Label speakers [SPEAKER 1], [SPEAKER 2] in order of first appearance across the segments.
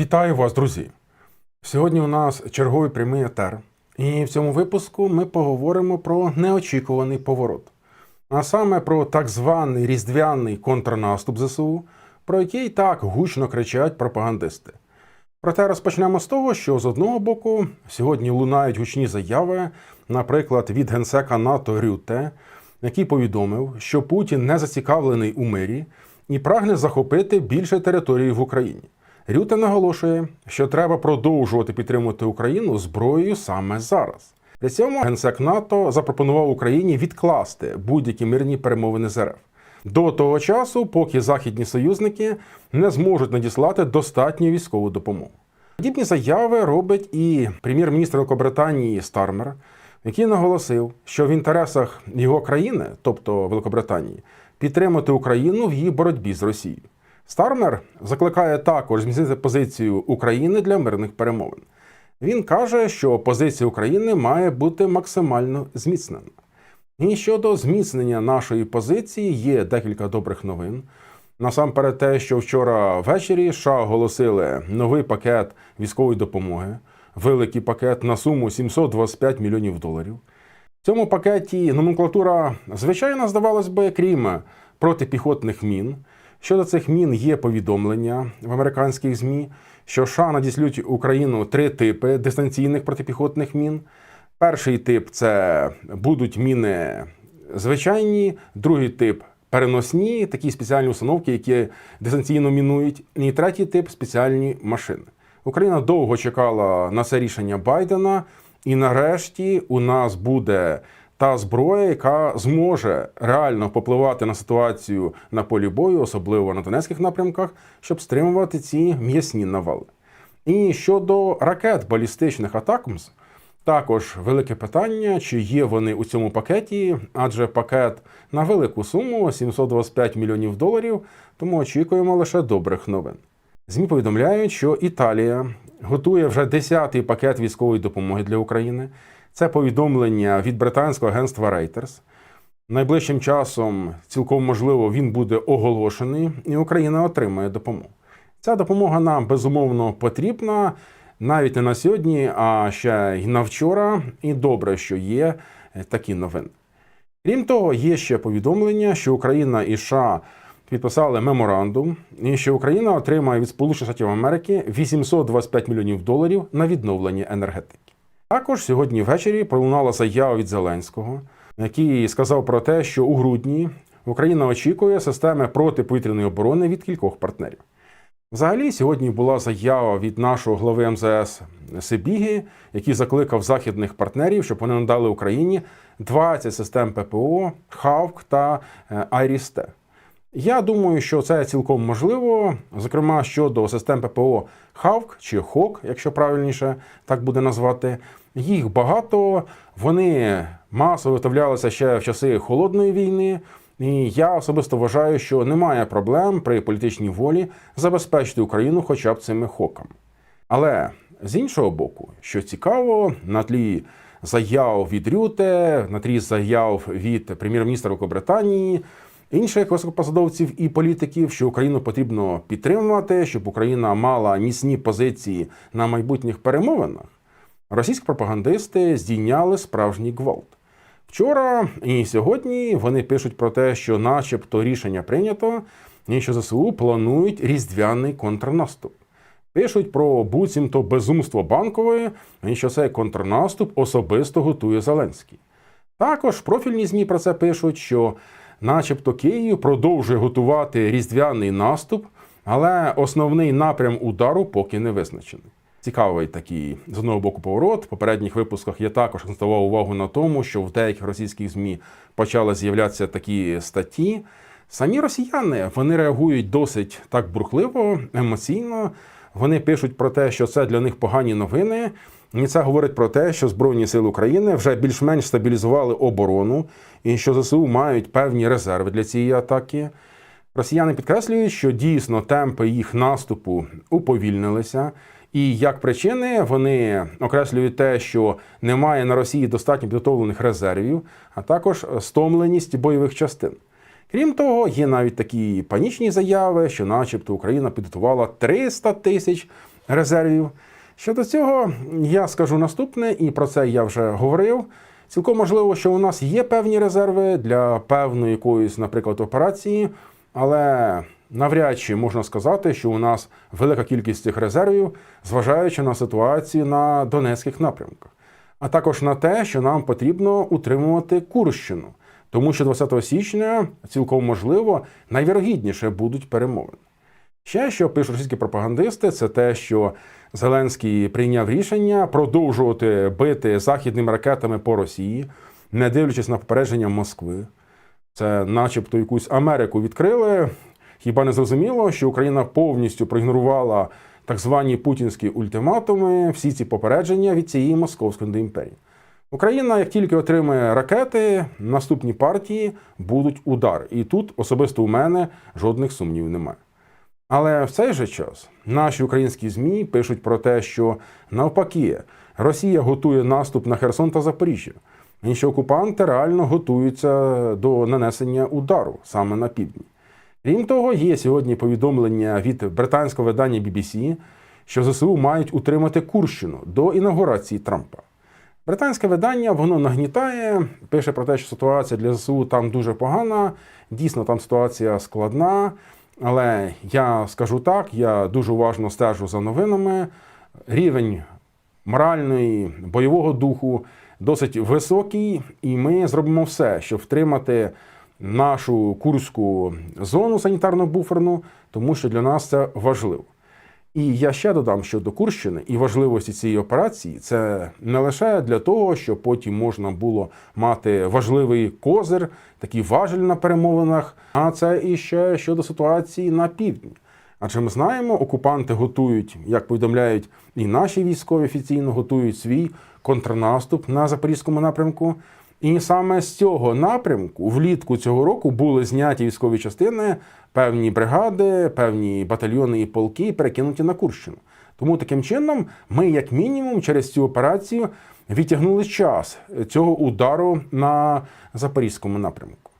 [SPEAKER 1] Вітаю вас, друзі! Сьогодні у нас черговий прямий етер, і в цьому випуску ми поговоримо про неочікуваний поворот, а саме про так званий різдвяний контрнаступ ЗСУ, про який так гучно кричать пропагандисти. Проте розпочнемо з того, що з одного боку сьогодні лунають гучні заяви, наприклад, від генсека НАТО Рюте, який повідомив, що Путін не зацікавлений у мирі і прагне захопити більше території в Україні. Рюте наголошує, що треба продовжувати підтримувати Україну зброєю саме зараз. При цьому генсек НАТО запропонував Україні відкласти будь-які мирні перемовини з РФ до того часу, поки західні союзники не зможуть надіслати достатню військову допомогу. Подібні заяви робить і прем'єр-міністр Великобританії Стармер, який наголосив, що в інтересах його країни, тобто Великобританії, підтримати Україну в її боротьбі з Росією. Стармер закликає також зміцнити позицію України для мирних перемовин. Він каже, що позиція України має бути максимально зміцнена. І щодо зміцнення нашої позиції є декілька добрих новин. Насамперед, те, що вчора ввечері США оголосили новий пакет військової допомоги, великий пакет на суму 725 мільйонів доларів. В цьому пакеті номенклатура, звичайно, здавалось би, крім протипіхотних мін. Щодо цих мін є повідомлення в американських ЗМІ, що США надіслють Україну три типи дистанційних протипіхотних мін. Перший тип це будуть міни звичайні, другий тип переносні, такі спеціальні установки, які дистанційно мінують. І третій тип спеціальні машини. Україна довго чекала на це рішення Байдена, і нарешті у нас буде та зброя, яка зможе реально попливати на ситуацію на полі бою, особливо на донецьких напрямках, щоб стримувати ці м'ясні навали. І щодо ракет балістичних атакмс, також велике питання, чи є вони у цьому пакеті, адже пакет на велику суму 725 мільйонів доларів, тому очікуємо лише добрих новин. ЗМІ повідомляють, що Італія готує вже 10-й пакет військової допомоги для України. Це повідомлення від британського агентства Reuters. Найближчим часом, цілком можливо, він буде оголошений, і Україна отримає допомогу. Ця допомога нам безумовно потрібна навіть не на сьогодні, а ще й на вчора. І добре, що є такі новини. Крім того, є ще повідомлення, що Україна і США підписали меморандум, і що Україна отримає від Сполучених Штатів Америки 825 мільйонів доларів на відновлення енергетики. Також сьогодні ввечері пролунала заява від Зеленського, який сказав про те, що у грудні Україна очікує системи протиповітряної оборони від кількох партнерів. Взагалі, сьогодні була заява від нашого глави МЗС Сибіги, який закликав західних партнерів, щоб вони надали Україні 20 систем ППО, ХАВК та е, Айрісте. Я думаю, що це цілком можливо, зокрема щодо систем ППО ХАВК чи ХОК, якщо правильніше так буде назвати. Їх багато, вони масово виготовлялися ще в часи холодної війни. І я особисто вважаю, що немає проблем при політичній волі забезпечити Україну хоча б цими хоками. Але з іншого боку, що цікаво, на тлі заяв від Рюте, на тлі заяв від прем'єр-міністра Великобританії, інших високопосадовців і політиків, що Україну потрібно підтримувати, щоб Україна мала міцні позиції на майбутніх перемовинах. Російські пропагандисти здійняли справжній гвалт. Вчора і сьогодні вони пишуть про те, що, начебто, рішення прийнято, і що ЗСУ планують різдвяний контрнаступ. Пишуть про буцімто безумство банкової, і що цей контрнаступ особисто готує Зеленський. Також профільні ЗМІ про це пишуть, що, начебто, Київ продовжує готувати різдвяний наступ, але основний напрям удару поки не визначений. Цікавий такий з одного боку поворот. В попередніх випусках я також акцентував увагу на тому, що в деяких російських змі почали з'являтися такі статті. Самі росіяни вони реагують досить так бурхливо, емоційно. Вони пишуть про те, що це для них погані новини. І це говорить про те, що Збройні сили України вже більш-менш стабілізували оборону і що ЗСУ мають певні резерви для цієї атаки. Росіяни підкреслюють, що дійсно темпи їх наступу уповільнилися. І як причини вони окреслюють те, що немає на Росії достатньо підготовлених резервів, а також стомленість бойових частин. Крім того, є навіть такі панічні заяви, що, начебто, Україна підготувала 300 тисяч резервів. Щодо цього, я скажу наступне, і про це я вже говорив. Цілком можливо, що у нас є певні резерви для певної якоїсь, наприклад, операції, але навряд чи можна сказати, що у нас велика кількість цих резервів, зважаючи на ситуацію на Донецьких напрямках, а також на те, що нам потрібно утримувати Курщину, тому що 20 січня цілком можливо найвірогідніше будуть перемовини. Ще що пишуть російські пропагандисти, це те, що Зеленський прийняв рішення продовжувати бити західними ракетами по Росії, не дивлячись на попередження Москви. Це, начебто, якусь Америку відкрили. Хіба не зрозуміло, що Україна повністю проігнорувала так звані путінські ультиматуми, всі ці попередження від цієї московської імперії. Україна, як тільки отримає ракети, наступні партії будуть удари. І тут особисто у мене жодних сумнівів немає. Але в цей же час наші українські ЗМІ пишуть про те, що навпаки Росія готує наступ на Херсон та Запоріжжя, і що окупанти реально готуються до нанесення удару саме на півдні. Крім того, є сьогодні повідомлення від британського видання BBC, що ЗСУ мають утримати Курщину до інаугурації Трампа. Британське видання воно нагнітає, пише про те, що ситуація для ЗСУ там дуже погана. Дійсно, там ситуація складна. Але я скажу так: я дуже уважно стежу за новинами. Рівень моральної бойового духу досить високий, і ми зробимо все, щоб втримати нашу курську зону санітарно-буферну, тому що для нас це важливо. І я ще додам щодо Курщини і важливості цієї операції, це не лише для того, щоб потім можна було мати важливий козир, такий важель на перемовинах, а це і ще щодо ситуації на півдні. Адже ми знаємо, окупанти готують, як повідомляють і наші військові офіційно готують свій контрнаступ на запорізькому напрямку. І саме з цього напрямку влітку цього року були зняті військові частини, певні бригади, певні батальйони і полки перекинуті на Курщину. Тому таким чином ми, як мінімум, через цю операцію відтягнули час цього удару на запорізькому напрямку.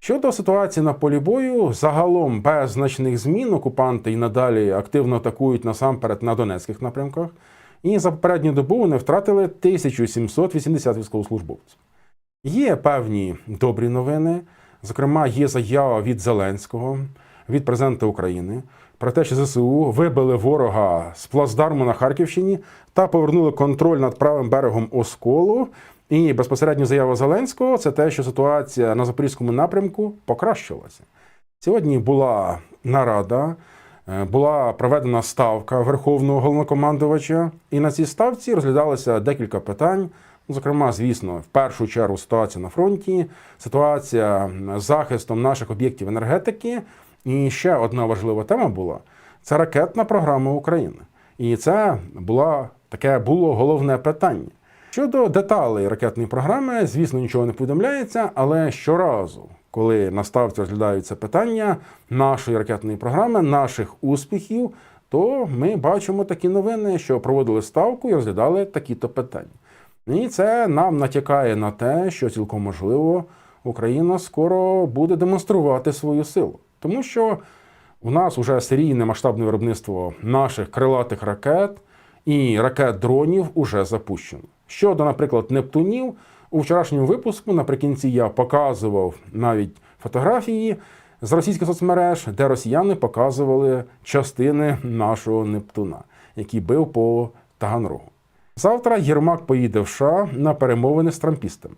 [SPEAKER 1] Щодо ситуації на полі бою, загалом без значних змін окупанти і надалі активно атакують насамперед на Донецьких напрямках. І за попередню добу вони втратили 1780 військовослужбовців. Є певні добрі новини. Зокрема, є заява від Зеленського, від президента України про те, що ЗСУ вибили ворога з плацдарму на Харківщині та повернули контроль над правим берегом Осколу. І безпосередньо заява Зеленського це те, що ситуація на запорізькому напрямку покращилася. Сьогодні була нарада, е, була проведена ставка Верховного головнокомандувача, і на цій ставці розглядалося декілька питань. Ну, Зокрема, звісно, в першу чергу ситуація на фронті, ситуація з захистом наших об'єктів енергетики. І ще одна важлива тема була це ракетна програма України. І це була таке було головне питання. Щодо деталей ракетної програми, звісно, нічого не повідомляється, але щоразу, коли на ставці розглядаються питання нашої ракетної програми, наших успіхів, то ми бачимо такі новини, що проводили ставку і розглядали такі-то питання. І це нам натякає на те, що цілком можливо Україна скоро буде демонструвати свою силу, тому що у нас вже серійне масштабне виробництво наших крилатих ракет і ракет дронів уже запущено. Щодо, наприклад, Нептунів, у вчорашньому випуску наприкінці я показував навіть фотографії з російських соцмереж, де росіяни показували частини нашого Нептуна, який бив по Таганрогу. Завтра Єрмак поїде в США на перемовини з трампістами.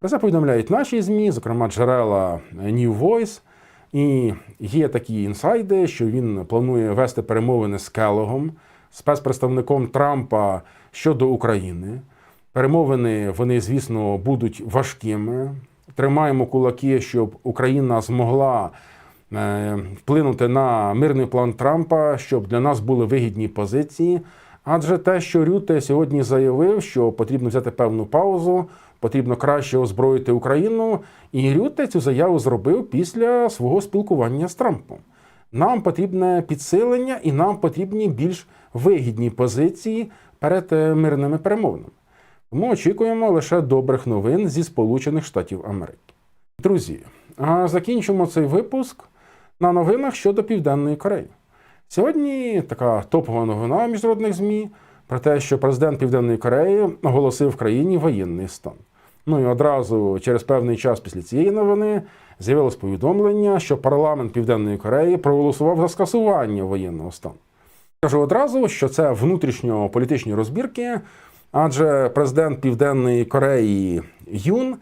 [SPEAKER 1] Про це повідомляють наші ЗМІ, зокрема джерела New Voice. І є такі інсайди, що він планує вести перемовини з Келогом, спецпредставником Трампа щодо України. Перемовини вони, звісно, будуть важкими. Тримаємо кулаки, щоб Україна змогла е, вплинути на мирний план Трампа, щоб для нас були вигідні позиції. Адже те, що Рюте сьогодні заявив, що потрібно взяти певну паузу, потрібно краще озброїти Україну, і Рюте цю заяву зробив після свого спілкування з Трампом. Нам потрібне підсилення і нам потрібні більш вигідні позиції перед е, мирними перемовинами. Тому очікуємо лише добрих новин зі Сполучених Штатів Америки. Друзі, а закінчимо цей випуск на новинах щодо Південної Кореї. Сьогодні така топова новина міжнародних ЗМІ про те, що президент Південної Кореї оголосив в країні воєнний стан. Ну і одразу через певний час після цієї новини з'явилось повідомлення, що парламент Південної Кореї проголосував за скасування воєнного стану. Кажу одразу, що це внутрішньополітичні розбірки, адже президент Південної Кореї Юн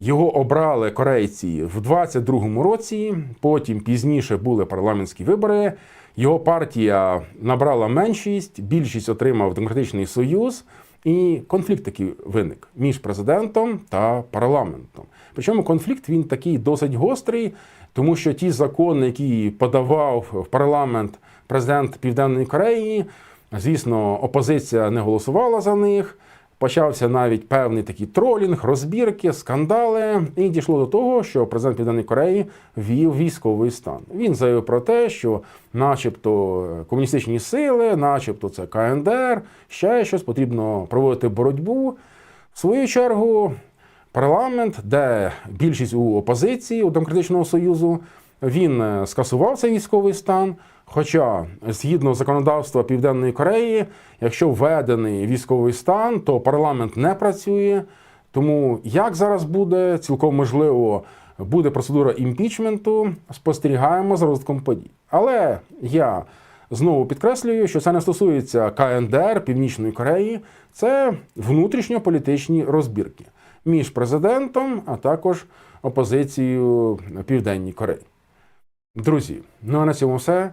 [SPEAKER 1] його обрали корейці в 22-му році. Потім пізніше були парламентські вибори. Його партія набрала меншість, більшість отримав Демократичний Союз, і конфлікт такий виник між президентом та парламентом. Причому конфлікт він такий досить гострий, тому що ті закони, які подавав в парламент президент Південної Кореї, звісно, опозиція не голосувала за них. Почався навіть певний такий тролінг, розбірки, скандали, і дійшло до того, що президент Південної Кореї ввів військовий стан. Він заявив про те, що, начебто, комуністичні сили, начебто, це КНДР, ще щось потрібно проводити боротьбу. В свою чергу, парламент, де більшість у опозиції у Демократичного Союзу, він е, скасував цей військовий стан. Хоча, згідно законодавства Південної Кореї, якщо введений військовий стан, то парламент не працює. Тому як зараз буде, цілком можливо, буде процедура імпічменту, спостерігаємо за розвитком подій. Але я знову підкреслюю, що це не стосується КНДР Північної Кореї, це внутрішньополітичні розбірки між президентом, а також опозицією Південній Кореї. Друзі, ну а на цьому все.